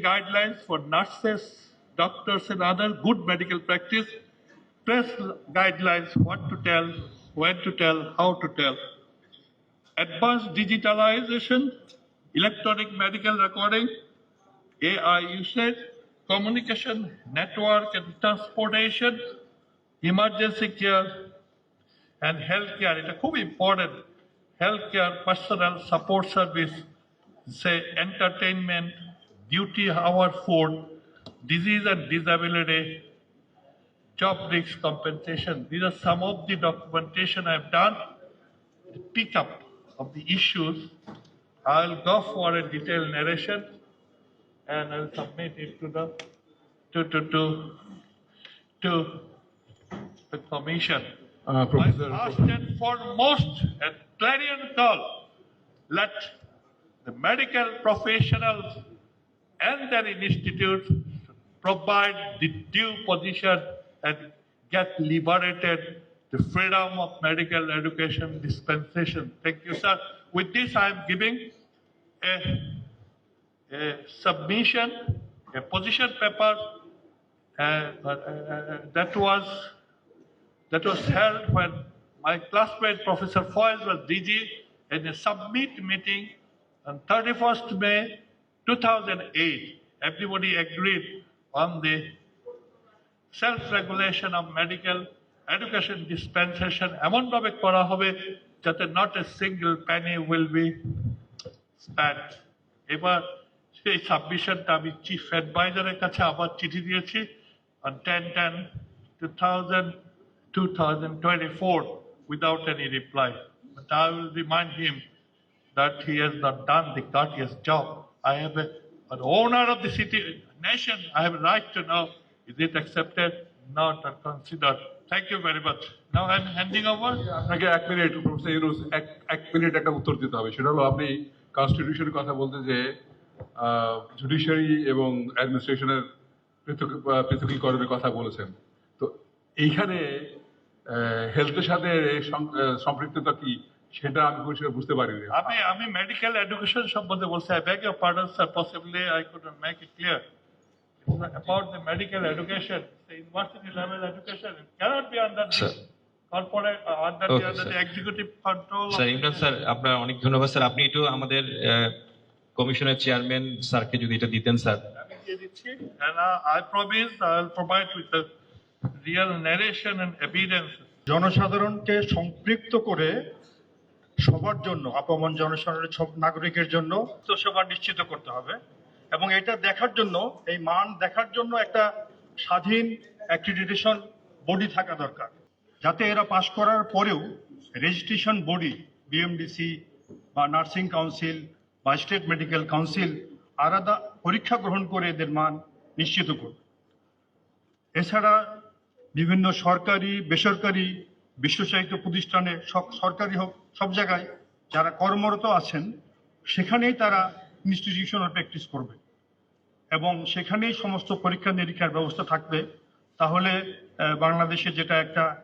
guidelines for nurses, doctors and other good medical practice, press guidelines what to tell, when to tell, how to tell. Advanced digitalization, electronic medical recording, AI usage, communication, network and transportation, emergency care and healthcare. It's খুব important healthcare, personal support service, say entertainment, duty hour food, disease and disability, job risk compensation. These are some of the documentation I've done. The pickup of the issues. I'll go for a detailed narration and I'll submit it to the to to to to the commission. Uh, Professor, first and foremost, a clarion call, let the medical professionals and their institutes provide the due position and get liberated the freedom of medical education dispensation. Thank you, sir. With this, I am giving a, a submission, a position paper uh, uh, uh, that was that was held when my classmate Professor Foyles was DG in a submit meeting on 31st May 2008. Everybody agreed on the self-regulation of medical education dispensation এমনভাবে করা হবে যাতে not a single penny will be spent. এবার সেই সাবমিশনটা আমি chief অ্যাডভাইজারের কাছে আবার চিঠি দিয়েছি on 10 10 2000 2024 without any reply. But I will remind him that he has not done the courteous job. I have a, an owner of the city, nation, I have a right to know is it accepted, not or considered. Thank you very much. Now I'm handing over. আপনাকে এক minute professor Yunus এক এক minute একটা উত্তর দিতে হবে সেটা হলো আপনি কনস্টিটিউশনের কথা বলতে যে জুডিশিয়ারি এবং অ্যাডমিনিস্ট্রেশনের পৃথকীকরণের কথা বলেছেন তো এইখানে হেলথের সাথে সম্পৃক্ততা কি সেটা আমি খুব বুঝতে পারি আমি আমি মেডিকেল এডুকেশন সম্বন্ধে বলছি I beg your pardon sir possibly I could not make it clear about the medical education the university level education cannot be under this জনসাধারণকে সম্পৃক্ত করে সবার জন্য আপমন জনসাধারণের সব নাগরিকের জন্য সেবা নিশ্চিত করতে হবে। এবং এটা দেখার জন্য, এই মান দেখার জন্য একটা স্বাধীন অ্যাক্রিডিটেশন বডি থাকা দরকার। যাতে এরা পাশ করার পরেও রেজিস্ট্রেশন বডি বিএমডিসি বা নার্সিং কাউন্সিল বা স্টেট মেডিকেল কাউন্সিল আলাদা পরীক্ষা গ্রহণ করে এদের মান নিশ্চিত করবে এছাড়া বিভিন্ন সরকারি, বেসরকারি বিশ্বসাহিত্য প্রতিষ্ঠানে সব- সরকারি হোক, সব জায়গায় যারা কর্মরত আছেন, সেখানেই তারা ইনস্টিটিউশনাল প্র্যাকটিস করবে। এবং সেখানেই সমস্ত পরীক্ষা নিরীক্ষার ব্যবস্থা থাকবে। তাহলে বাংলাদেশে যেটা একটা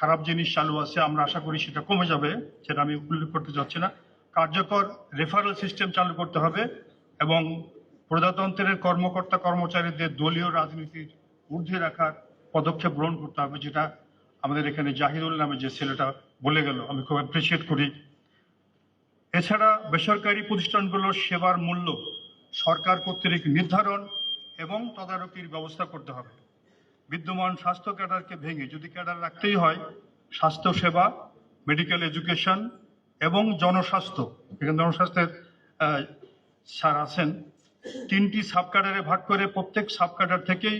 খারাপ জিনিস চালু আছে, আমরা আশা করি সেটা কমে যাবে, সেটা আমি উল্লেখ করতে চাচ্ছি না। কার্যকর রেফারেল সিস্টেম চালু করতে হবে এবং প্রজাতন্ত্রের কর্মকর্তা কর্মচারীদের দলীয় রাজনীতির ঊর্ধ্বে রাখার পদক্ষেপ গ্রহণ করতে হবে, যেটা আমাদের এখানে জাহিদুল নামে যে ছেলেটা বলে গেল, আমি খুব অ্যাপ্রিসিয়েট করি। এছাড়া বেসরকারি প্রতিষ্ঠানগুলোর সেবার মূল্য সরকার কর্তৃক নির্ধারণ এবং তদারকির ব্যবস্থা করতে হবে। বিদ্যমান স্বাস্থ্য ক্যাডারকে ভেঙে যদি ক্যাডার রাখতেই হয়, স্বাস্থ্য সেবা মেডিকেল এডুকেশন এবং জনস্বাস্থ্য, এখানে জনস্বাস্থ্যের স্যার আছেন, তিনটি সাব ক্যাডারে ভাগ করে প্রত্যেক সাব ক্যাডার থেকেই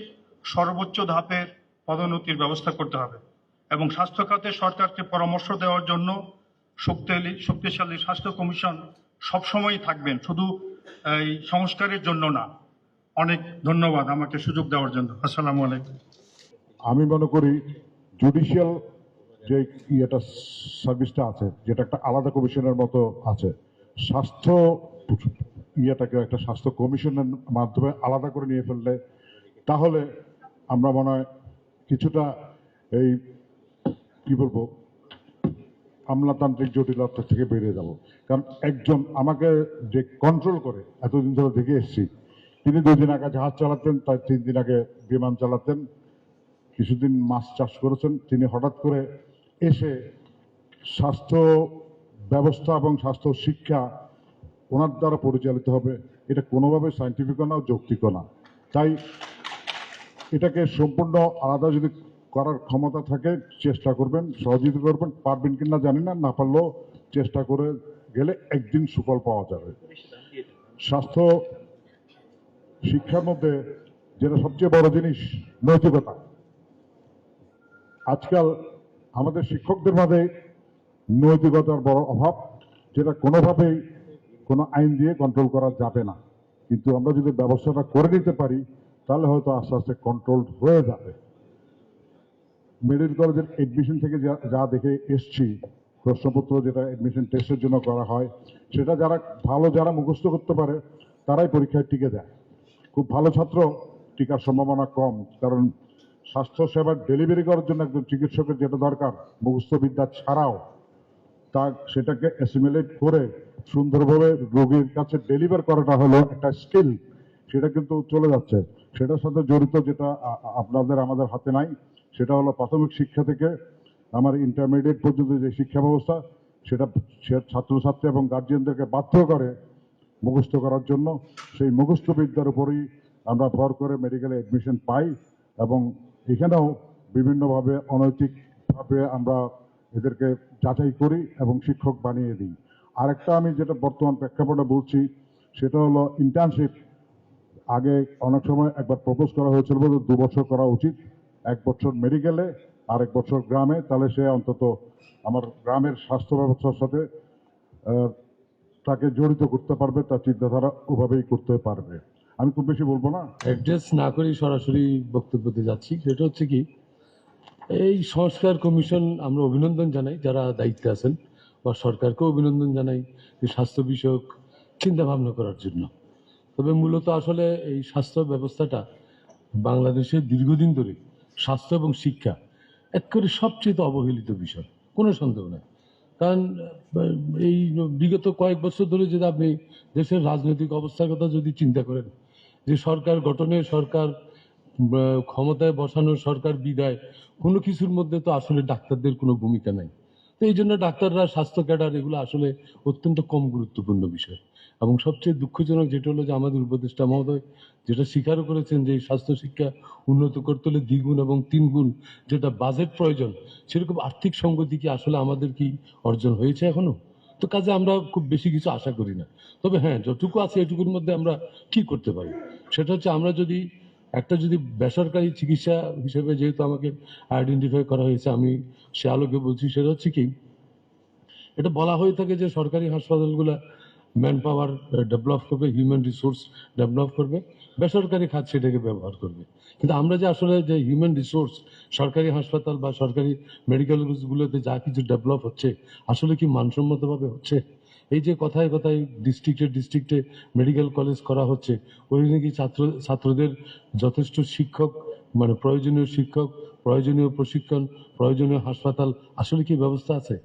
সর্বোচ্চ ধাপের পদোন্নতির ব্যবস্থা করতে হবে। এবং স্বাস্থ্য খাতে সরকারকে পরামর্শ দেওয়ার জন্য শক্তিশালী শক্তিশালী স্বাস্থ্য কমিশন সবসময়ই থাকবেন। শুধু, এই সংস্কারের জন্য না। অনেক ধন্যবাদ আমাকে সুযোগ দেওয়ার জন্য। আসসালামু আলাইকুম। আমি মনে করি জুডিশিয়াল যে ইয়েটা সার্ভিসটা আছে, যেটা একটা আলাদা কমিশনের মতো আছে, স্বাস্থ্য ইয়েটাকে একটা স্বাস্থ্য কমিশনের মাধ্যমে আলাদা করে নিয়ে ফেললে, তাহলে আমরা মনে হয় কিছুটা এই কি বলব? আমলাতান্ত্রিক জটিলতা থেকে বেরিয়ে যাব। কারণ একজন আমাকে যে কন্ট্রোল করে, এতদিন ধরে দেখে এসেছি, তিনি দুই দিন আগে জাহাজ চালাতেন, তাই তিন দিন আগে বিমান চালাতেন, কিছুদিন মাছ চাষ করেছেন, তিনি হঠাৎ করে এসে স্বাস্থ্য ব্যবস্থা এবং স্বাস্থ্য শিক্ষা ওনার দ্বারা পরিচালিত হবে, এটা কোনোভাবে সাইন্টিফিকও না, যৌক্তিকও না। তাই এটাকে সম্পূর্ণ আলাদা যদি করার ক্ষমতা থাকে, চেষ্টা করবেন, সহযোগিতা করবেন, পারবেন কিনা জানি না না পারলেও চেষ্টা করে গেলে একদিন সুফল পাওয়া যাবে। স্বাস্থ্য, শিক্ষার মধ্যে যেটা সবচেয়ে বড় জিনিস, নৈতিকতা। আজকাল আমাদের শিক্ষকদের মাঝে নৈতিকতার বড় অভাব, যেটা কোনোভাবেই কোনো আইন দিয়ে কন্ট্রোল করা যাবে না। কিন্তু আমরা যদি ব্যবস্থাটা করে নিতে পারি, তাহলে হয়তো আস্তে আস্তে কন্ট্রোল হয়ে যাবে। মেডিকেল কলেজের এডমিশন থেকে যা যা দেখে এসছি, প্রশ্নপত্র যেটা এডমিশন টেস্টের জন্য করা হয়, সেটা যারা ভালো যারা মুখস্থ করতে পারে, তারাই পরীক্ষায় টিকে যায়। খুব ভালো ছাত্র, টিকার সম্ভাবনা কম, কারণ স্বাস্থ্য সেবার ডেলিভারি করার জন্য একজন চিকিৎসকের যেটা দরকার মুখস্থ বিদ্যা ছাড়াও, তা সেটাকে অ্যাসিমিলেট করে সুন্দরভাবে রোগীর কাছে ডেলিভার করাটা হলো একটা স্কিল সেটা কিন্তু চলে যাচ্ছে। সেটার সাথে জড়িত যেটা আপনাদের আমাদের হাতে নাই সেটা হলো প্রাথমিক শিক্ষা থেকে আমার ইন্টারমিডিয়েট পর্যন্ত যে শিক্ষা ব্যবস্থা, সেটা ছাত্রছাত্রী এবং গার্জিয়ানদেরকে বাধ্য করে মুখস্থ করার জন্য। সেই মুখস্থ বিদ্যার উপরেই আমরা ভর করে মেডিকেলে অ্যাডমিশন পাই এবং এখানেও বিভিন্নভাবে অনৈতিকভাবে আমরা এদেরকে যাচাই করি এবং শিক্ষক বানিয়ে দিই। আরেকটা আমি যেটা বর্তমান প্রেক্ষাপটে বলছি, সেটা হলো ইন্টার্নশিপ আগে অনেক সময় একবার প্রপোজ করা হয়েছিল বলে দু বছর করা উচিত। এক বছর মেডিকেলে আর এক বছর গ্রামে। তাহলে সে অন্তত আমার গ্রামের স্বাস্থ্য ব্যবস্থার সাথে তাকে জড়িত করতে পারবে, তার চিন্তাধারা ওভাবেই করতে পারবে। আমি খুব বেশি বলব না। অ্যাড্রেস না করেই সরাসরি বক্তব্যতে যাচ্ছি। সেটা হচ্ছে কি, এই সংস্কার কমিশন আমরা অভিনন্দন জানাই, যারা দায়িত্বে আছেন, বা সরকারকেও অভিনন্দন জানাই যে স্বাস্থ্য বিষয়ক চিন্তা ভাবনা করার জন্য। তবে মূলত আসলে এই স্বাস্থ্য ব্যবস্থাটা বাংলাদেশে দীর্ঘদিন ধরে স্বাস্থ্য এবং শিক্ষা একেবারে সবচেয়ে অবহেলিত বিষয়। কোনো সন্দেহ নেই। কারণ এই বিগত কয়েক বছর ধরে যদি আপনি দেশের রাজনৈতিক অবস্থার কথা যদি চিন্তা করেন, যে সরকার গঠনে সরকার ক্ষমতায় বসানো সরকার বিদায়, কোনো কিছুর মধ্যে তো আসলে ডাক্তারদের কোনো ভূমিকা নাই। তো এই জন্য ডাক্তাররা, স্বাস্থ্য ক্যাডার এগুলো আসলে অত্যন্ত কম গুরুত্বপূর্ণ বিষয়। এবং সবচেয়ে দুঃখজনক যেটা হলো যে আমাদের উপদেষ্টা মহোদয় যেটা স্বীকারও করেছেন যে স্বাস্থ্য শিক্ষা উন্নত করতে হলে দ্বিগুণ এবং তিনগুণ যেটা বাজেট প্রয়োজন, সেরকম আর্থিক সঙ্গতি কি আসলে আমাদের কি অর্জন হয়েছে এখনও? তো কাজে আমরা খুব বেশি কিছু আশা করি না। তবে হ্যাঁ যতটুকু আছে এটুকুর মধ্যে আমরা কি করতে পারি? সেটা হচ্ছে আমরা যদি, একটা যদি বেসরকারি চিকিৎসা হিসেবে যেহেতু আমাকে আইডেন্টিফাই করা হয়েছে, আমি সে আলোকে বলছি, সেটা হচ্ছে কি, এটা বলা হয়ে থাকে যে সরকারি হাসপাতালগুলো ম্যান পাওয়ার ডেভেলপ করবে হিউম্যান রিসোর্স ডেভেলপ করবে, বেসরকারি খাত সেটাকে ব্যবহার করবে। কিন্তু আমরা যে আসলে যে হিউম্যান রিসোর্স সরকারি হাসপাতাল বা সরকারি মেডিকেলগুলোতে যা কিছু ডেভেলপ হচ্ছে, আসলে কি মানসম্মতভাবে হচ্ছে? এই যে কথায় কথায় ডিস্ট্রিক্টে ডিস্ট্রিক্টে মেডিকেল কলেজ করা হচ্ছে ওইখানে কি ছাত্র, ছাত্রদের যথেষ্ট শিক্ষক মানে প্রয়োজনীয় শিক্ষক, প্রয়োজনীয় প্রশিক্ষণ, প্রয়োজনীয় হাসপাতাল, আসলে কি ব্যবস্থা আছে?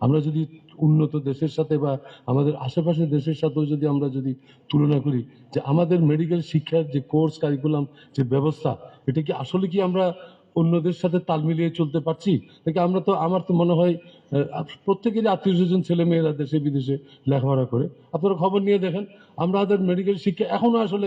আমরা যদি উন্নত দেশের সাথে বা আমাদের আশেপাশের দেশের সাথেও যদি আমরা যদি তুলনা করি যে আমাদের মেডিকেল শিক্ষার যে কোর্স কারিকুলাম যে ব্যবস্থা, এটা কি আসলে কি আমরা অন্যদের সাথে তাল মিলিয়ে চলতে পারছি? নাকি আমরা তো, আমার তো মনে হয় প্রত্যেকেরই আত্মীয় স্বজন ছেলে মেয়েরা দেশে বিদেশে লেখাপড়া করে। আপনারা খবর নিয়ে দেখেন, আমরা আমাদের মেডিকেল শিক্ষা এখনও আসলে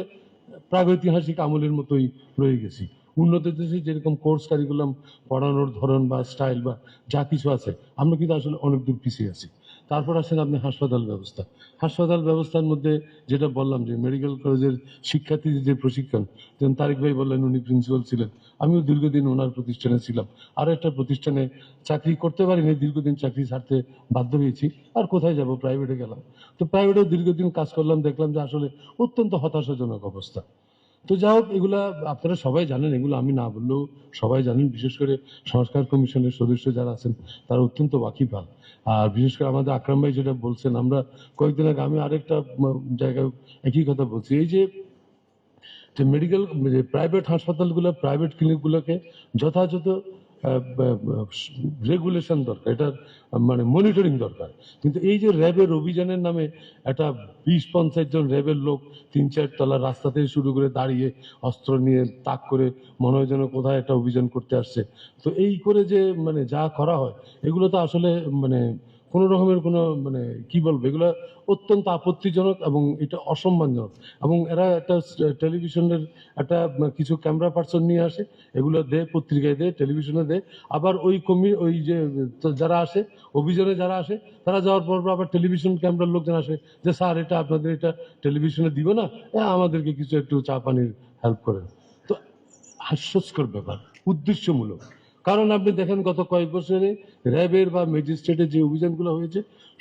প্রাগৈতিহাসিক আমলের মতোই রয়ে গেছি। উন্নত দেশে যেরকম কোর্স কারিকুলাম পড়ানোর ধরন বা স্টাইল বা যা কিছু আছে, আমরা কিন্তু আসলে অনেক দূর পিছিয়ে আছি। তারপর আসেন আপনি হাসপাতাল ব্যবস্থা। হাসপাতাল ব্যবস্থার মধ্যে যেটা বললাম যে মেডিকেল কলেজের শিক্ষার্থীদের যে প্রশিক্ষণ, যেমন তারিক ভাই বললেন, উনি প্রিন্সিপাল ছিলেন। আমিও দীর্ঘদিন ওনার প্রতিষ্ঠানে ছিলাম। আর একটা প্রতিষ্ঠানে চাকরি করতে পারিনি, দীর্ঘদিন চাকরি ছাড়তে বাধ্য হয়েছি। আর কোথায় যাব? প্রাইভেটে গেলাম। তো প্রাইভেটেও দীর্ঘদিন কাজ করলাম, দেখলাম যে আসলে অত্যন্ত হতাশাজনক অবস্থা। তো যা হোক, এগুলা আপনারা সবাই জানেন, এগুলো আমি না বললেও সবাই জানেন, বিশেষ করে সংস্কার কমিশনের সদস্য যারা আছেন, তারা অত্যন্ত ওয়াকিফাল। আর বিশেষ করে আমাদের আকরাম ভাই যেটা বলছেন, আমরা কয়েকদিন আগে আমি আরেকটা জায়গায় একই কথা বলছি। এই যে যে মেডিকেল যে প্রাইভেট হাসপাতালগুলো প্রাইভেট ক্লিনিকগুলোকে যথাযথ রেগুলেশন দরকার, এটা মানে মনিটরিং দরকার। কিন্তু এই যে র্যাবের অভিযানের নামে একটা বিশ পঞ্চাশ জন র্যাবের লোক তিন চার তলা রাস্তা থেকে শুরু করে দাঁড়িয়ে অস্ত্র নিয়ে তাক করে মনে হয় যেন কোথায় একটা অভিযান করতে আসছে। তো এই করে যে মানে যা করা হয়, এগুলো তো আসলে মানে কোনো রকমের কোনো মানে কি বলব, এগুলো অত্যন্ত আপত্তিজনক এবং এটা অসম্মানজনক। এবং এরা একটা টেলিভিশনের একটা কিছু ক্যামেরা পার্সন নিয়ে আসে, এগুলো দেয়, পত্রিকায় দেয়, টেলিভিশনে দেয়। আবার ওই কমি, ওই যে যারা আসে, অভিযানে যারা আসে, তারা যাওয়ার পর আবার টেলিভিশন ক্যামেরার লোকজন আসে যে, স্যার, এটা আপনাদের এটা টেলিভিশনে দিব না আমাদেরকে কিছু একটু চা পানির হেল্প করেন। তো হাস্যস্কর ব্যাপার, উদ্দেশ্যমূলক। কারণ আপনি দেখেন গত কয়েক বছরে র্যাবের বা ম্যাজিস্ট্রেটের যে অভিযানগুলো হয়েছে,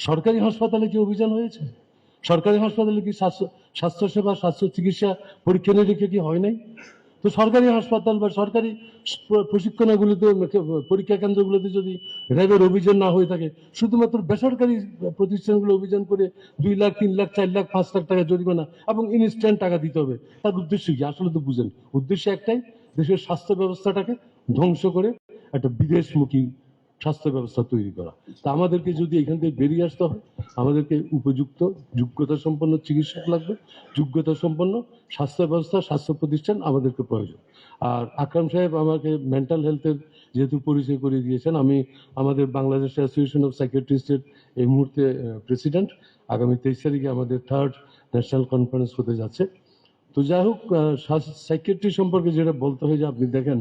সরকারি হাসপাতালে কি অভিযান হয়েছে? সরকারি হাসপাতালে কি স্বাস্থ্য, স্বাস্থ্যসেবা, স্বাস্থ্য চিকিৎসা পরীক্ষা নিরীক্ষা কি হয় নাই? তো সরকারি হাসপাতাল বা সরকারি প্রশিক্ষণগুলিতে, পরীক্ষা কেন্দ্রগুলোতে যদি র্যাবের অভিযান না হয়ে থাকে, শুধুমাত্র বেসরকারি প্রতিষ্ঠানগুলো অভিযান করে দুই লাখ, তিন লাখ, চার লাখ, পাঁচ লাখ টাকা জরিমানা এবং ইনস্ট্যান্ট টাকা দিতে হবে। তার উদ্দেশ্য কি? আসলে তো বুঝেন। উদ্দেশ্য একটাই, দেশের স্বাস্থ্য ব্যবস্থাটাকে ধ্বংস করে একটা বিদেশমুখী স্বাস্থ্য ব্যবস্থা তৈরি করা। তা আমাদেরকে যদি এখান থেকে বেরিয়ে আসতে হয়, আমাদেরকে উপযুক্ত, যোগ্যতা সম্পন্ন চিকিৎসক লাগবে, যোগ্যতা সম্পন্ন স্বাস্থ্য ব্যবস্থা, স্বাস্থ্য প্রতিষ্ঠান আমাদেরকে প্রয়োজন। আর আকরাম সাহেব আমাকে মেন্টাল হেলথের যেহেতু পরিচয় করিয়ে দিয়েছেন, আমি আমাদের বাংলাদেশ অ্যাসোসিয়েশন অফ সাইকিয়াট্রিস্টের এই মুহূর্তে প্রেসিডেন্ট আগামী তেইশ তারিখে আমাদের থার্ড ন্যাশনাল কনফারেন্স হতে যাচ্ছে। তো যাই হোক সাইকিয়াট্রি সম্পর্কে যেটা বলতে হয় যে আপনি দেখেন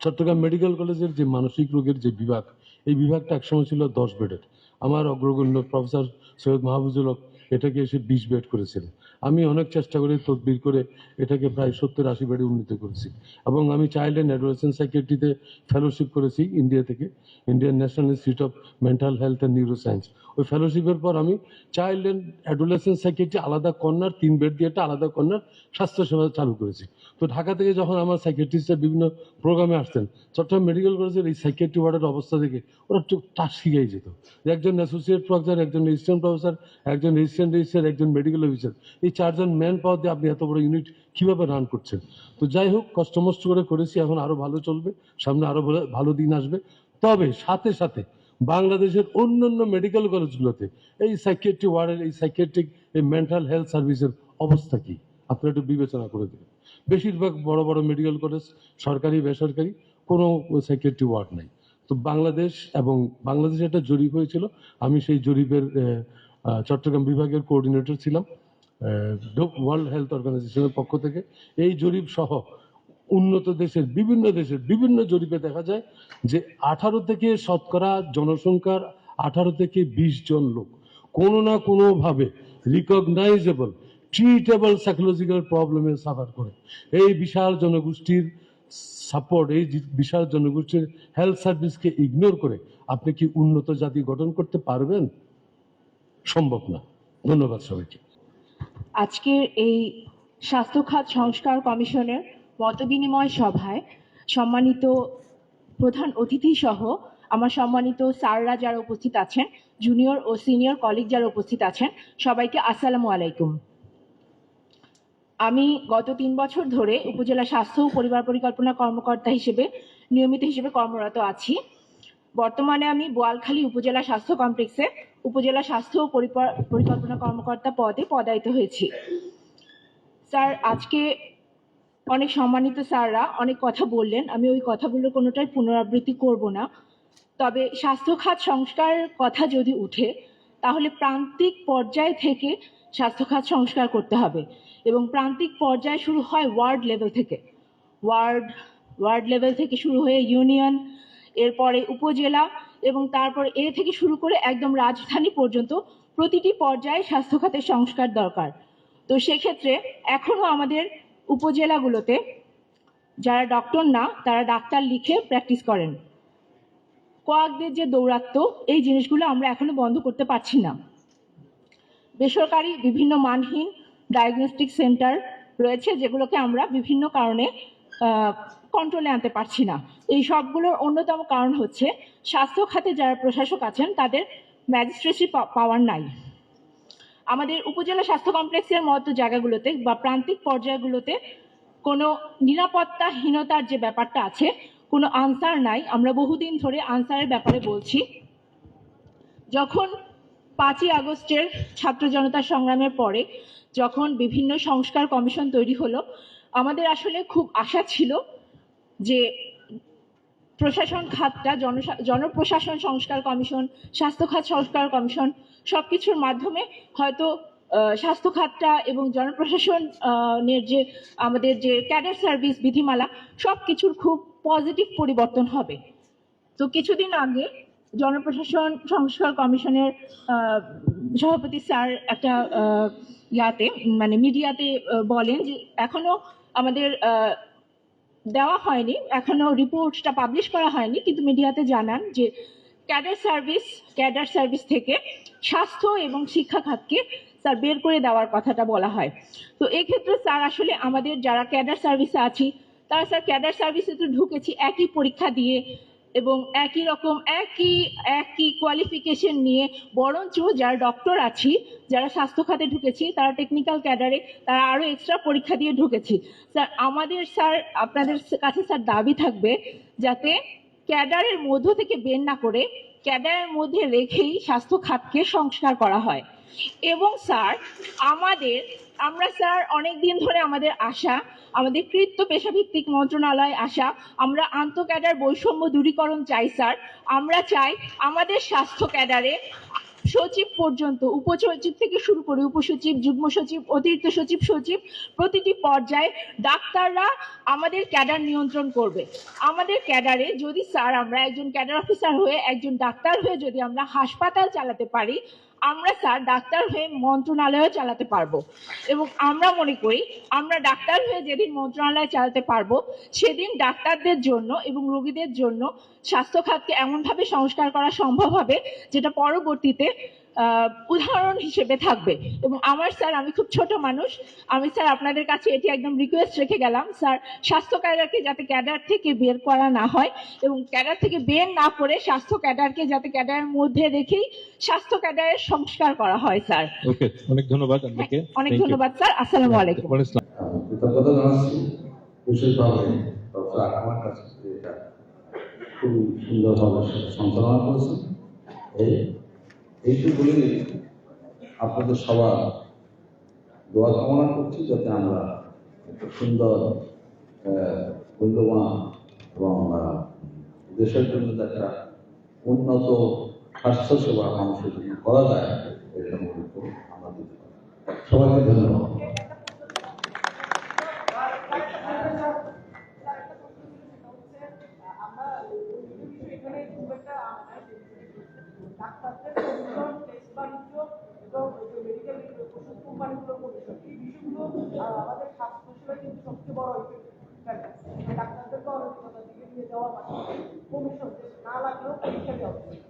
চট্টগ্রাম মেডিকেল কলেজের যে মানসিক রোগের যে বিভাগ, এই বিভাগটা একসময় ছিল দশ বেডের। আমার অগ্রগণ্য প্রফেসর সৈয়দ মাহবুজুল হক এটাকে এসে বিশ বেড করেছিলেন আমি অনেক চেষ্টা করে তদবির করে এটাকে প্রায় সত্তর আশি বেডে উন্নীত করেছি। এবং আমি চাইল্ড অ্যান্ড অ্যাডোলেসেন্ট সাইকেট্রিতে ফেলোশিপ করেছি ইন্ডিয়া থেকে, Indian National Institute of Mental Health and neuro science ওই ফেলোশিপের পর আমি চাইল্ড অ্যান্ড অ্যাডোলেসেন্ট সাইকেট্রি আলাদা কর্নার, তিন বেড দিয়ে একটা আলাদা কর্নার স্বাস্থ্যসেবা চালু করেছি। তো ঢাকা থেকে যখন আমার সাইকেট্রিস্টরা বিভিন্ন প্রোগ্রামে আসতেন, চট্টগ্রাম মেডিকেল কলেজের এই সাইকেট্রি ওয়ার্ডের অবস্থা দেখে ওরা টাচ শিখাই যেত। একজন অ্যাসোসিয়েট প্রফেসর একজন রেজিস্ট্যান্ট প্রফেসর একজন রেজিস্ট্যান্ট রেজিস্টার একজন মেডিকেল অফিসার এই চারজন ম্যান পাওয়ার দিয়ে আপনি এত বড় ইউনিট কীভাবে রান করছেন? তো যাই হোক কষ্টমষ্ট করে করেছি, এখন আরও ভালো চলবে, সামনে আরও ভালো- দিন আসবে। তবে সাথে সাথে বাংলাদেশের অন্যান্য মেডিকেল কলেজগুলোতে এই সাইকিয়াট্রি ওয়ার্ডের এই সাইকিয়াট্রিক এই মেন্টাল হেলথ সার্ভিসের অবস্থা কি? আপনারা একটু বিবেচনা করে দেবেন বেশিরভাগ বড় বড় মেডিকেল কলেজ সরকারি, বেসরকারি, কোনো সাইকিয়াট্রি ওয়ার্ড নাই। তো বাংলাদেশ এবং বাংলাদেশে একটা জরিপ হয়েছিল, আমি সেই জরিপের চট্টগ্রাম বিভাগের কোঅর্ডিনেটর ছিলাম ওয়ার্ল্ড হেলথ অর্গানাইজেশনের পক্ষ থেকে। এই জরিপ সহ উন্নত দেশের, বিভিন্ন দেশের, বিভিন্ন জরিপে দেখা যায় যে আঠারো থেকে শতকরা জনসংখ্যার আঠারো থেকে বিশ জন লোক কোনো না কোনোভাবে রিকগনাইজেবল ট্রিটেবল সাইকোলজিক্যাল প্রবলেমে সাফার করে। এই বিশাল জনগোষ্ঠীর সাপোর্ট এই বিশাল জনগোষ্ঠীর হেলথ সার্ভিসকে ইগনোর করে আপনি কি উন্নত জাতি গঠন করতে পারবেন? সম্ভব না। ধন্যবাদ সবাইকে। আজকের এই স্বাস্থ্য খাত সংস্কার কমিশনের মতবিনিময় সভায় সম্মানিত প্রধান অতিথি সহ আমার সম্মানিত স্যাররা যারা উপস্থিত আছেন, জুনিয়র ও সিনিয়র কলিগ যারা উপস্থিত আছেন, সবাইকে আসসালামু আলাইকুম। আমি গত তিন বছর ধরে উপজেলা স্বাস্থ্য ও পরিবার পরিকল্পনা কর্মকর্তা হিসেবে, নিয়মিত হিসেবে কর্মরত আছি। বর্তমানে আমি বোয়ালখালী উপজেলা স্বাস্থ্য কমপ্লেক্সে উপজেলা স্বাস্থ্য ও পরিকল্পনা কর্মকর্তা পদে পদায়িত হয়েছি। স্যার, আজকে অনেক সম্মানিত স্যাররা অনেক কথা বললেন। আমি ওই কথাগুলো কোনোটাই পুনরাবৃত্তি করব না। তবে স্বাস্থ্য খাত সংস্কার কথা যদি উঠে, তাহলে প্রান্তিক পর্যায় থেকে স্বাস্থ্য খাত সংস্কার করতে হবে এবং প্রান্তিক পর্যায় শুরু হয় ওয়ার্ড লেভেল থেকে। ওয়ার্ড ওয়ার্ড লেভেল থেকে শুরু হয়ে ইউনিয়ন, এরপরে উপজেলা এবং তারপর এ থেকে শুরু করে একদম রাজধানী পর্যন্ত প্রতিটি পর্যায়ে স্বাস্থ্য খাতের সংস্কার দরকার। তো সেক্ষেত্রে এখনও আমাদের উপজেলাগুলোতে যারা ডক্টর না, তারা ডাক্তার লিখে প্র্যাকটিস করেন। কোয়াকদের যে দৌরাত্ম্য, এই জিনিসগুলো আমরা এখনও বন্ধ করতে পারছি না। বেসরকারি বিভিন্ন মানহীন ডায়াগনস্টিক সেন্টার রয়েছে, যেগুলোকে আমরা বিভিন্ন কারণে কন্ট্রোলে আনতে পারছি না। এই সবগুলোর অন্যতম কারণ হচ্ছে স্বাস্থ্য খাতে যারা প্রশাসক আছেন, তাদের ম্যাজিস্ট্রেসি পাওয়ার নাই। আমাদের উপজেলা স্বাস্থ্য কমপ্লেক্সের মতো জায়গাগুলোতে বা প্রান্তিক পর্যায়গুলোতে কোনো নিরাপত্তাহীনতার যে ব্যাপারটা আছে, কোনো আনসার নাই। আমরা বহুদিন ধরে আনসারের ব্যাপারে বলছি। যখন পাঁচই আগস্টের ছাত্র জনতার সংগ্রামের পরে যখন বিভিন্ন সংস্কার কমিশন তৈরি হলো, আমাদের আসলে খুব আশা ছিল যে প্রশাসন খাতটা জনপ্রশাসন সংস্কার কমিশন স্বাস্থ্য খাত সংস্কার কমিশন সব কিছুর মাধ্যমে হয়তো স্বাস্থ্য খাতটা এবং জনপ্রশাসন আহ, এর যে আমাদের যে ক্যাডার সার্ভিস বিধিমালা সব কিছুর খুব পজিটিভ পরিবর্তন হবে। তো কিছুদিন আগে জনপ্রশাসন সংস্কার কমিশনের সভাপতি স্যার একটা ইয়াতে মানে মিডিয়াতে বলেন যে এখনও আমাদের দেওয়া হয়নি, এখনও রিপোর্টটা পাবলিশ করা হয়নি, কিন্তু মিডিয়াতে জানান যে ক্যাডার সার্ভিস ক্যাডার সার্ভিস থেকে স্বাস্থ্য এবং শিক্ষা খাতকে স্যার বের করে দেওয়ার কথাটা বলা হয়। তো এক্ষেত্রে স্যার আসলে আমাদের যারা ক্যাডার সার্ভিসে আছি, তারা স্যার ক্যাডার সার্ভিসে তো ঢুকেছি, একই পরীক্ষা দিয়ে এবং একই রকম, একই একই কোয়ালিফিকেশন নিয়ে বরঞ্চ যারা ডক্টর আছি, যারা স্বাস্থ্য খাতে ঢুকেছি, তারা টেকনিক্যাল ক্যাডারে তারা আরও এক্সট্রা পরীক্ষা দিয়ে ঢুকেছি। স্যার আমাদের স্যার আপনাদের কাছে স্যার দাবি থাকবে যাতে ক্যাডারের মধ্য থেকে বের না করে ক্যাডারের মধ্যে রেখেই স্বাস্থ্য খাতকে সংস্কার করা হয়। এবং স্যার আমাদের আমরা স্যার অনেক দিন ধরে আমাদের আশা, আমাদের কৃত্য পেশাভিত্তিক মন্ত্রণালয় আশা, আমরা আন্ত ক্যাডার বৈষম্য দূরীকরণ চাই স্যার। আমরা চাই আমাদের স্বাস্থ্য ক্যাডারে সচিব পর্যন্ত, উপসচিব থেকে শুরু করে উপসচিব, যুগ্ম সচিব, অতিরিক্ত সচিব সচিব, প্রতিটি পর্যায়ে ডাক্তাররা আমাদের ক্যাডার নিয়ন্ত্রণ করবে। আমাদের ক্যাডারে যদি স্যার, আমরা একজন ক্যাডার অফিসার হয়ে, একজন ডাক্তার হয়ে যদি আমরা হাসপাতাল চালাতে পারি আমরা স্যার ডাক্তার হয়ে মন্ত্রণালয়ও চালাতে পারব। এবং আমরা মনে করি, আমরা ডাক্তার হয়ে যেদিন মন্ত্রণালয় চালাতে পারব, সেদিন ডাক্তারদের জন্য এবং রোগীদের জন্য স্বাস্থ্য খাতকে এমনভাবে সংস্কার করা সম্ভব হবে যেটা পরবর্তীতে আহ, উদাহরণ হিসেবে থাকবে। এবং আমার স্যার আমি খুব ছোট মানুষ আমি স্যার আপনাদের কাছে এটি একদম রিকোয়েস্ট রেখে গেলাম স্যার স্বাস্থ্য ক্যাডারকে যাতে ক্যাডার থেকে বের করা না হয় এবং ক্যাডার থেকে বের না করে স্বাস্থ্য ক্যাডারকে যাতে ক্যাডারের মধ্যে রেখেই স্বাস্থ্য ক্যাডারের সংস্কার করা হয় স্যার। ওকে অনেক ধন্যবাদ আপনাকে। অনেক ধন্যবাদ স্যার। আসসালামু আলাইকুম। কৃতজ্ঞতা জানাচ্ছি বিশেষভাবে ডক্টর আকমার কাছে খুব সুন্দরভাবে সঞ্চালনা করেছেন এই এইটুকুলি আপনাদের সবার দোয়া কামনা করছি যাতে আমরা একটা সুন্দর মূল্যবান এবং দেশের জন্য একটা উন্নত স্বাস্থ্যসেবা মানুষের জন্য করা যায় এটা আমরা সবাইকে ধন্যবাদ। ডাক্তারদের কমিশন টেস্ট বাণিজ্য এবং মেডিকেল ওষুধ কোম্পানিগুলোর কমিশন এই বিষয়গুলো আমাদের স্বাস্থ্য সেবায় কিন্তু সবচেয়ে বড় ডাক্তারদেরকে অনৈতিকতার দিকে নিয়ে যাওয়া কমিশন না লাগলেও পরীক্ষা দেওয়া উচিত।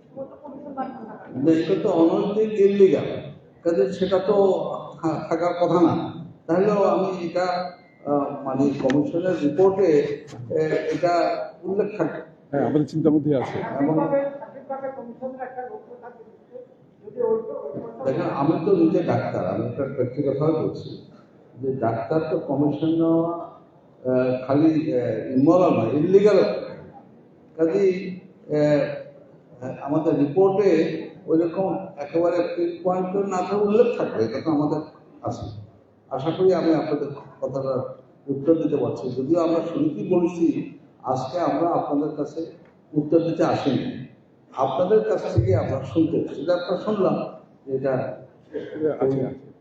শুধুমাত্র কমিশন বাণিজ্য থাকা কিন্তু এটা তো অনৈতিক ইলিগাল কাজে সেটা তো থাকার কথা না। তাহলেও আমি এটা মানে কমিশনের রিপোর্টে এটা উল্লেখ থাকে। হ্যাঁ আমাদের চিন্তার মধ্যে আছে। এবং থাকে। দেখেন আমি তো নিজে ডাক্তার আমি একটা ব্যক্তিগতভাবে বলছি যে ডাক্তার তো কমিশন নেওয়া খালি ইমরাল নয় ইলিগাল আহ, আমাদের রিপোর্টে ওই রকম একেবারে পিন পয়েন্ট না থাকলে উল্লেখ থাকবে এটা তো আমাদের আছে। আশা করি আমি আপনাদের কথাটা উত্তর দিতে পারছি। যদিও আমরা শুরুতেই বলেছি আজকে আমরা আপনাদের কাছে উত্তর দিতে আসিনি। আপনাদের কাছ থেকে আমরা শুনতে এটা আপনারা শুনলাম যে এটা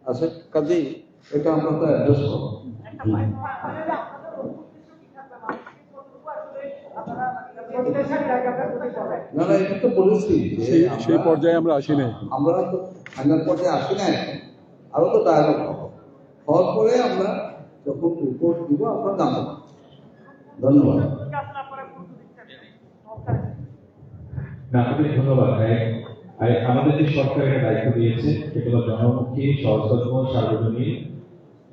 আছে। কাজেই এটা আমরা তো অ্যাড্রেস করব। না না এটা তো বলেছি সেই সেই পর্যায়ে আমরা আসি নাই। আমরা তো ফাইনাল পর্যায়ে আসি না এখন আরও তো ডায়লগ হবে। হওয়ার পরে আমরা যখন রিপোর্ট দিব জানতে পারবেন ধন্যবাদ আসলে আপনারা গুরুত্ব দিচ্ছেন সরকারের না ধন্যবাদ আই- আমাদের যে সরকার একটা দায়িত্ব দিয়েছে সেগুলো জনমুখী সহজলভ্য সার্বজনীন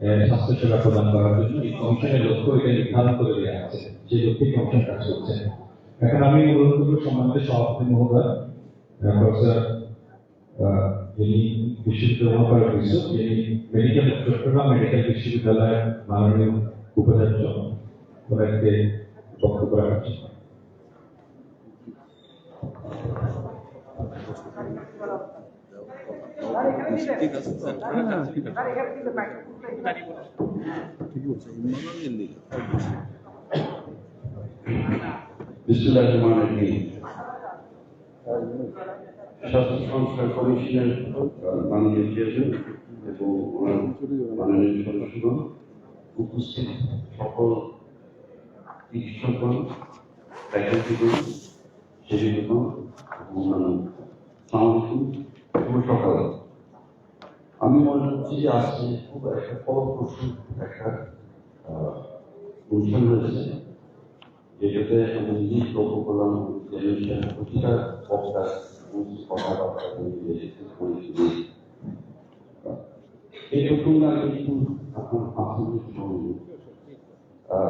আহ, স্বাস্থ্যসেবা প্রদান করার জন্য এই কমিশনের লক্ষ্য এটা নির্ধারণ করে দেওয়া আছে সেই লক্ষ্যে কমিশন কাজ করছে। এখন আমি অনুরোধ করব সম্মানিত সভাপতি মহোদয় প্রফেসর যিনি বিশ্ববিদ্যালয় বিশ্ব যিনি মেডিকেল চট্টগ্রাম মেডিকেল বিশ্ববিদ্যালয়ের মাননীয় উপাচার্য ওনাকে বক্তব্য রাখার জন্য। স্বাস্থ্য সংস্কার কমিশনের মাননীয় চেয়ারম্যান এবং মাননীয় সদস্যগণ উপস্থিত সকল চিকিৎসকগণ ফ্যাকাল্টিগণ সেবিকগণ এবং অন্যান্য সামাজিক শুভ সকাল আমি মনে করছি যে আজকে খুব একটা ফলপ্রসূ একটা অনুষ্ঠান হয়েছে, যেটাতে আমি নিজেই লক্ষ্য করলাম টেলিভিশন প্রতিটা বক্তা কথাবার্তা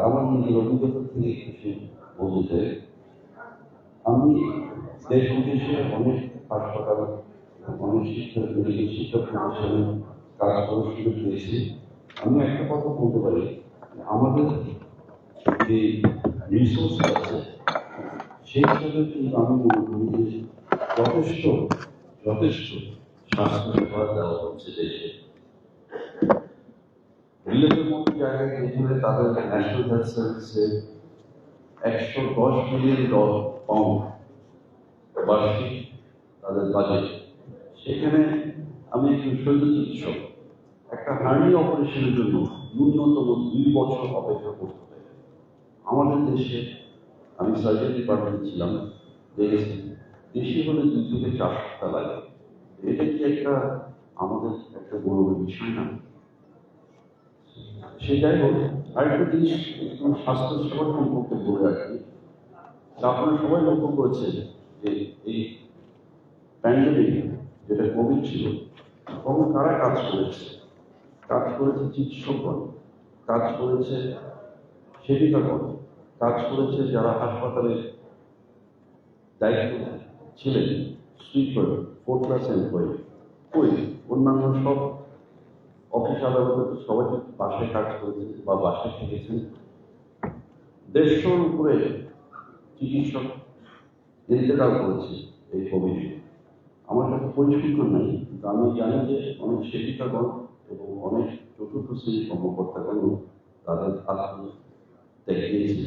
আমার নিজের অভিজ্ঞতা থেকে আমি দেশ বিদেশে অনেক হাসপাতাল অনেক শিক্ষা মেডিকেল শিক্ষা প্রতিষ্ঠানে কাজ করার সুযোগ আমি একটা কথা বলতে পারি আমাদের যে রিসোর্স আছে সেই হিসাবে কিন্তু আমি মনে করি যে যথেষ্ট যথেষ্ট স্বাস্থ্য সেবা দেওয়া হচ্ছে দেশে মতো জায়গায় যেখানে তাদের ন্যাশনাল একশো দশ মিলিয়ন ডলার পাউন্ড তাদের বাজেট সেখানে আমি একজন শৈল চিকিৎসক। একটা হার্নি অপারেশনের জন্য ন্যূনতম দুই বছর অপেক্ষা করতে হয় আমাদের দেশে, আমি সার্জারি ডিপার্টমেন্টে ছিলাম দেখেছি বেশি হলে দুই থেকে চার সপ্তাহ লাগে। এটা কি একটা আমাদের একটা গৌরবের বিষয় না? সে যাই হোক, আরেকটা জিনিস একটু স্বাস্থ্য সেবা সম্পর্কে বলে রাখি। আপনারা সবাই লক্ষ্য করেছেন যে এই প্যান্ডেমিক যেটা কোভিড ছিল। তখন কারা কাজ করেছে? কাজ করেছে চিকিৎসকগণ কাজ করেছে সেবিকাগণ কাজ করেছে যারা হাসপাতালে দায়িত্ব ছিলেন সুইপার ফোর ক্লাস এমপ্লয়ি ওই অন্যান্য সব অফিস আদালতে সবাই বাসায় কাজ করেছে বা বাসায় থেকেছেন দেড়শোর উপরে চিকিৎসক ইন্তেকাল করেছে এই কোভিডে আমার কাছে পরিসংখ্যান নাই, কিন্তু আমি জানি যে অনেক সেবিকাগণ এবং অনেক চতুর্থ শ্রেণির কর্মকর্তাগণ তাদের আত্ম দেখিয়েছে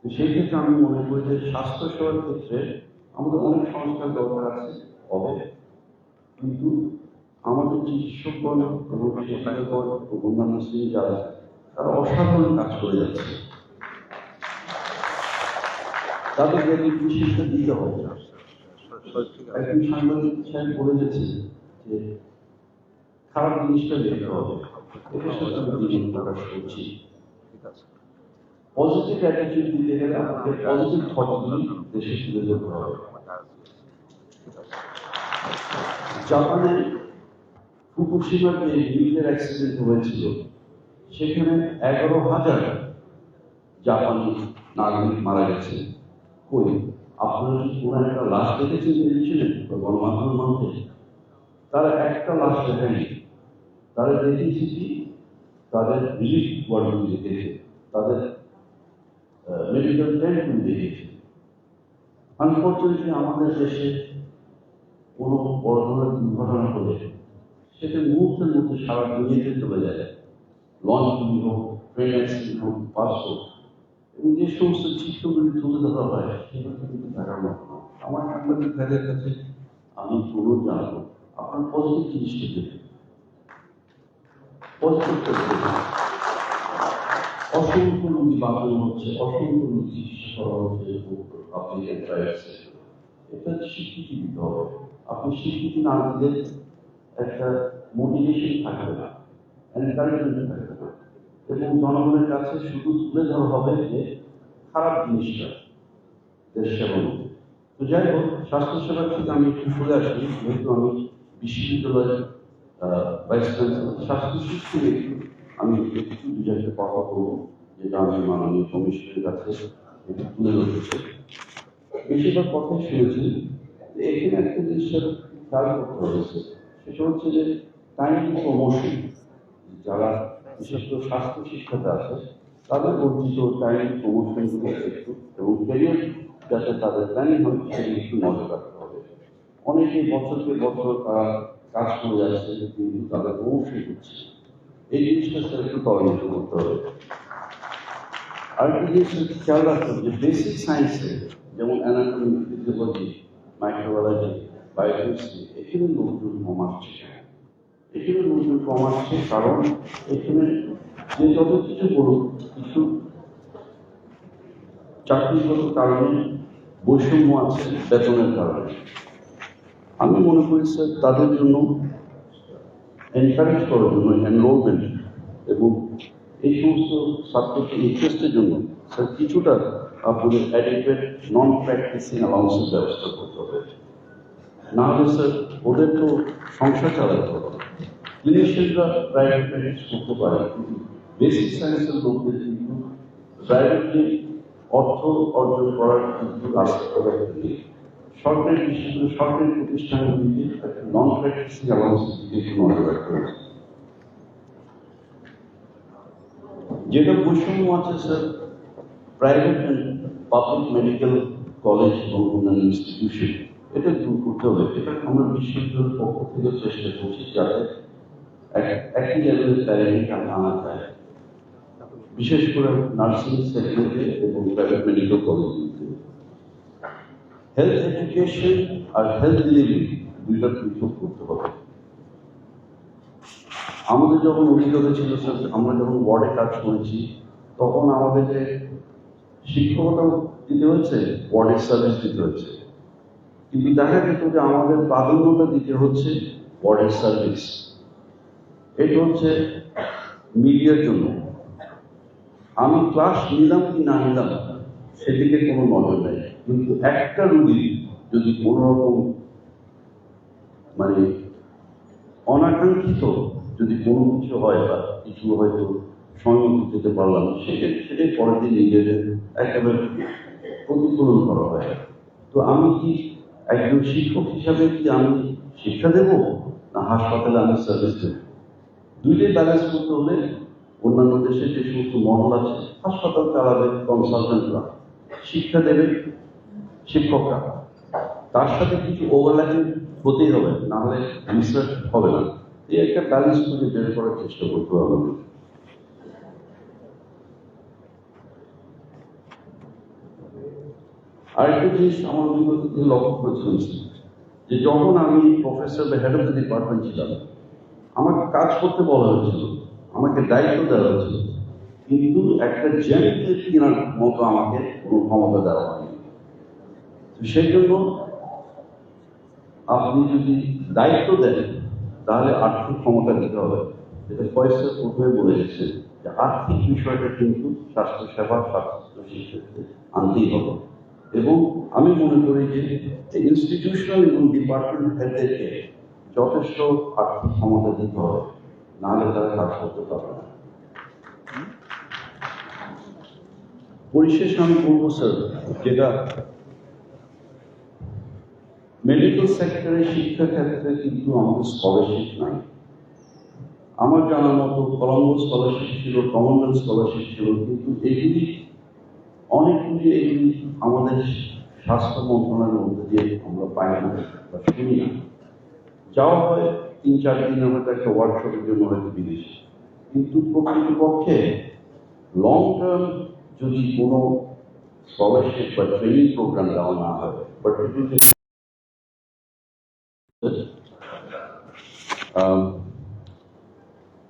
তো সেই ক্ষেত্রে আমি মনে করি যে স্বাস্থ্য সেবার ক্ষেত্রে আমাদের অনেক সংস্কার দরকার আছে, হবে। কিন্তু আমাদের চিকিৎসকগণ এবং ও অন্যান্য শ্রেণি যারা তারা অসাধারণ কাজ করে যাচ্ছে। তাদেরকে একটি বিশিষ্ট দিতে হবে। একজন সাংবাদিক সাহেব বলে গেছে যে খারাপ জিনিসটা দেখতে হবে। এটার সাথে প্রকাশ করছি। পজিটিভ অ্যাটিটিউড দিতে গেলে আমাদের পজিটিভ থটগুলি দেশে তুলে ধরতে হবে। জাপানে ফুকুশিমার যে নিউক্লিয়ার অ্যাক্সিডেন্ট হয়েছিল সেখানে এগারো হাজার জাপানি নাগরিক মারা গেছে। কই? আপনারা কি কোনো একটা লাশ দেখেছেন বা গণমাধ্যমের মধ্যে তারা একটা লাশ দেখেনি তারা দেখিয়েছে কি? তাদের রিলিফ ওয়ার্ডগুলি দেখেছে তাদের মেডিকেল ট্রেন্ডগুলি দেখেছে আনফর্চুনেটলি আমাদের দেশে কোনো বড় ধরনের দুর্ঘটনা হলে সেটা মুহূর্তের মধ্যে সারা দুনিয়াতে চলে যায়। লঞ্চগুলি হোক ট্রেন অ্যাক্সিডেন্ট হোক বাস হোক যে সমস্ত চিত্রগুলি তুলে ধরা হয়। আমার সাংবাদিক ভাইদের কাছে আমি জানাব। আপনার পজিটিভ পজিটিভ অসংখ্য রোগী বাঁচানো হচ্ছে, অসংখ্য চিকিৎসা হচ্ছে আপনি এটা স্বীকৃতি আপনি স্বীকৃতি না দিলে একটা মোটিভেশন থাকবে না। এনকারেজমেন্ট এবং জনগণের কাছে শুধু তুলে ধরা হবে যে খারাপ জিনিসটা দেশ সেবা মধ্যে। তো যাই হোক, স্বাস্থ্যসেবা থেকে আমি একটু সরে আসি, যেহেতু আমি বিশ্ববিদ্যালয়ের ভাইস চ্যান্সেলর স্বাস্থ্য একটু আমি একটু দু চারটে কথা বলব, যেটা আমি মাননীয় কমিশনের কাছে তুলে ধরেছি বেশিরভাগ কথাই শুনেছি এখানে একটা জিনিসের খেয়াল করতে হয়েছে সেটা হচ্ছে যে টাইম প্রমোশন যারা বিশেষ স্বাস্থ্য শিক্ষাতে আছে তাদের অর্জিত টাইম প্রমোশনগুলো এবং ক্যারিয়ার যাতে তাদের প্ল্যানিং হয় সেগুলো একটু নজর রাখতে হবে। অনেকে বছরকে বছর তারা কাজ করে যাচ্ছে, কিন্তু তাদের প্রমোশন হচ্ছে এই জিনিসটা স্যার একটু তদন্ত করতে হবে। আরেকটা জিনিস খেয়াল রাখতে হবে যে বেসিক সায়েন্সে যেমন অ্যানাটমি ফিজিওলজি মাইক্রোবায়োলজি বায়োকেমিস্ট্রি এখানে আসছে এখানে লোকজন কম আসছে, কারণ এখানে যে যত কিছু বলুন কিছু চাকরিগত কারণে বৈষম্য আছে বেতনের কারণে। আমি মনে করি, স্যার, তাদের জন্য এনকারেজ করার জন্য এনরোলমেন্ট এবং এই সমস্ত সাবজেক্টে ইন্টারেস্টের জন্য, স্যার, কিছুটা আপনাদের অ্যাডিকুয়েট নন প্র্যাকটিসিং অ্যালাউন্সের ব্যবস্থা করতে হবে। না হলে, স্যার ওদের তো সংসার চালাতে হবে। অর্থ অর্জন করার কিন্তু সরকারি সরকারি প্রতিষ্ঠানগুলিকে নন প্র্যাকটিসিং একটু নজর রাখতে হবে যেটা বৈষম্য আছে sir private and public medical college এবং অন্যান্য ইনস্টিটিউশন এটা দূর করতে হবে। এটা আমরা বিশ্ববিদ্যালয়ের পক্ষ থেকে চেষ্টা করছি যাতে একই লেভেলের প্যারামিট আনা যায়। বিশেষ করে নার্সিং সেগমেন্টে এবং প্রাইভেট মেডিকেল কলেজগুলিতে হেলথ এডুকেশন আর হেলথ ডেলিভারি দুইটা পৃথক করতে হবে। আমাদের যখন অভিজ্ঞতা ছিল আমরা যখন ওয়ার্ডে কাজ করেছি, তখন আমাদেরকে শিক্ষকতা দিতে হচ্ছে ওয়ার্ডের সার্ভিস দিতে হচ্ছে। কিন্তু দেখা যেত যে আমাদের প্রাধান্যতা দিতে হচ্ছে ওয়ার্ডের সার্ভিস এটা হচ্ছে মিডিয়ার জন্য আমি ক্লাস নিলাম কি না নিলাম, সেদিকে কোনো নজর নেই। কিন্তু একটা রুগী যদি কোনো রকম মানে অনাকাঙ্ক্ষিত যদি কোনো কিছু হয় বা কিছু হয়তো সংযত যেতে পারলাম, সেক্ষেত্রে সেটাই পরের দিন নিজেদের একেবারে প্রতিফলন করা হয়। তো আমি কি একজন শিক্ষক হিসাবে কি আমি শিক্ষা দেব? না, হাসপাতালে আমি সার্ভিস দেব। দুইটাই ব্যালেন্স করতে হলে অন্যান্য দেশে যে সমস্ত মডেল আছে, হাসপাতাল চালাবে কনসালটেন্টরা শিক্ষা দেবে শিক্ষকরা। তার সাথে কিছু ওভারল্যাপিং হতেই হবে, না হলে রিসার্চ হবে না। এই একটা ব্যালেন্স খুঁজে বের করার চেষ্টা করতে হবে আরেকটা জিনিস আমার অভিজ্ঞতা লক্ষ্য করেছিলাম, যে যখন আমি প্রফেসর বা হেড অফ দ্য ডিপার্টমেন্ট ছিলাম আমাকে কাজ করতে বলা হয়েছিল, আমাকে দায়িত্ব দেওয়া হয়েছিল, কিন্তু একটা জ্যামিতে কেনার মতো আমাকে কোনো ক্ষমতা দেওয়া হয়নি। সেই জন্য আপনি যদি দায়িত্ব দেন, তাহলে আর্থিক ক্ষমতা দিতে হবে। যেটা পয়সা প্রথমে বলে গেছে যে আর্থিক বিষয়টা কিন্তু স্বাস্থ্যসেবা স্বাস্থ্য শিক্ষাতে আনতেই হবে। এবং আমি মনে করি যে ইনস্টিটিউশনাল এবং ডিপার্টমেন্ট হেডদেরকে যথেষ্ট আর্থিক ক্ষমতা দিতে হবে, নাহলে তারা কাজ করতে পারবে না। পরিশেষে আমি বলব, স্যার, যেটা মেডিকেল সেক্টরে শিক্ষা ক্ষেত্রে কিন্তু আমাদের স্কলারশিপ নাই। আমার জানার মতো কলম্বো স্কলারশিপ ছিল কমনওয়েলথ স্কলারশিপ ছিল, কিন্তু এগুলি অনেকগুলি এগুলি আমাদের স্বাস্থ্য মন্ত্রণালয়ের মধ্যে দিয়ে আমরা পাই না বা শুনি না। যাওয়া হয় তিন চার দিনের হয়তো একটা ওয়ার্কশপের জন্য হয়তো বিদেশে। কিন্তু প্রকৃতপক্ষে লং টার্ম যদি কোনো স্কলারশিপ বা ট্রেনিং প্রোগ্রাম দেওয়া না হয় particularly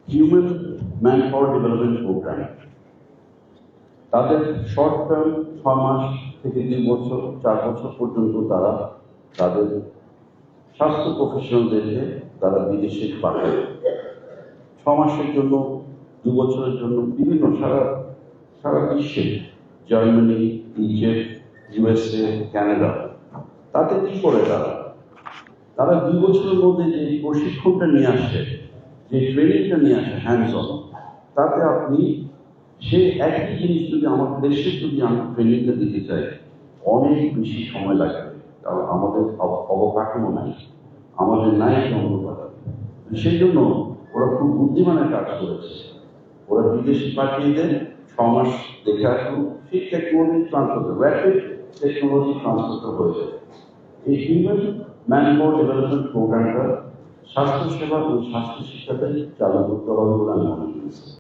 human man power development program তাদের শর্ট টার্ম ছ মাস থেকে দুই বছর, চার বছর পর্যন্ত তারা তাদের স্বাস্থ্য প্রফেশনালদেরকে তারা বিদেশে পাঠায়। ছ মাসের জন্য দু বছরের জন্য বিভিন্ন সারা সারা বিশ্বে, জার্মানি ইজিপ্ট ইউএসএ, কানাডা, তাতে কি করে তারা? তারা দুই বছরের মধ্যে যে প্রশিক্ষণটা নিয়ে আসে, যে ট্রেনিংটা নিয়ে আসে হ্যান্ডস অন তাতে আপনি সে একই জিনিস যদি আমার দেশে যদি আমি ট্রেনিংটা দিতে চাই, অনেক বেশি সময় লাগবে। কারণ আমাদের অবকাঠামো নাই। আমাদের নাই অনুপাত সেই জন্য ওরা খুব বুদ্ধিমানের কাজ করেছে। ওরা বিদেশে পাঠিয়ে দেন, ছ মাস দেখে আসুন, সেই technology transfer rapid technology transfer হয়ে যাবে এই হিউম্যান ম্যানপাওয়ার ডেভেলপমেন্ট প্রোগ্রামটা স্বাস্থ্যসেবা ও স্বাস্থ্য শিক্ষাতে চালু করতে হবে বলে আমি মনে করি।